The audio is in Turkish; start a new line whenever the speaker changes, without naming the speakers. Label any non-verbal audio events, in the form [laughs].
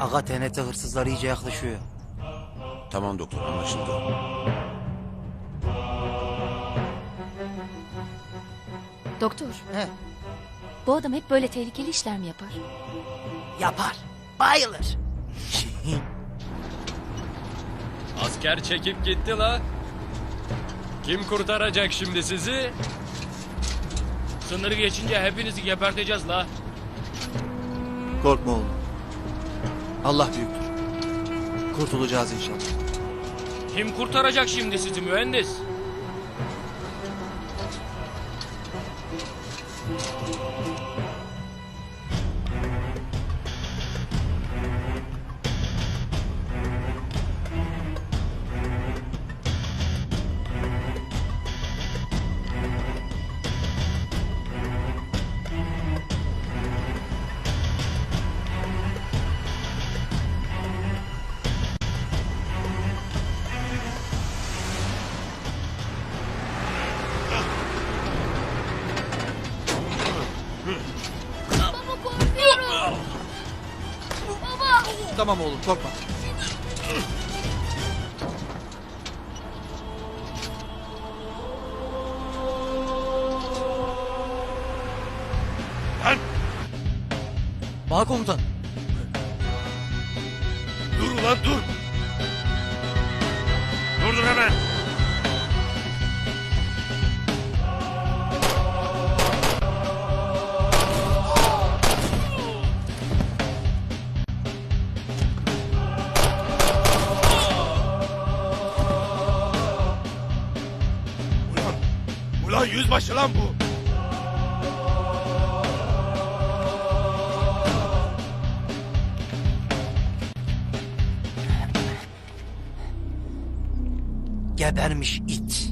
Aga TNT hırsızları iyice yaklaşıyor.
Tamam doktor anlaşıldı.
Doktor,
He.
bu adam hep böyle tehlikeli işler mi yapar?
Yapar. Bayılır. [laughs]
Asker çekip gitti la. Kim kurtaracak şimdi sizi? Sınırı geçince hepinizi geberteceğiz la.
Korkma oğlum. Allah büyüktür. Kurtulacağız inşallah.
Kim kurtaracak şimdi sizi mühendis?
Tamam oğlum korkma. Bağ komutan.
Dur ulan dur. Durdur hemen. Ulan yüzbaşı lan bu.
Gebermiş it.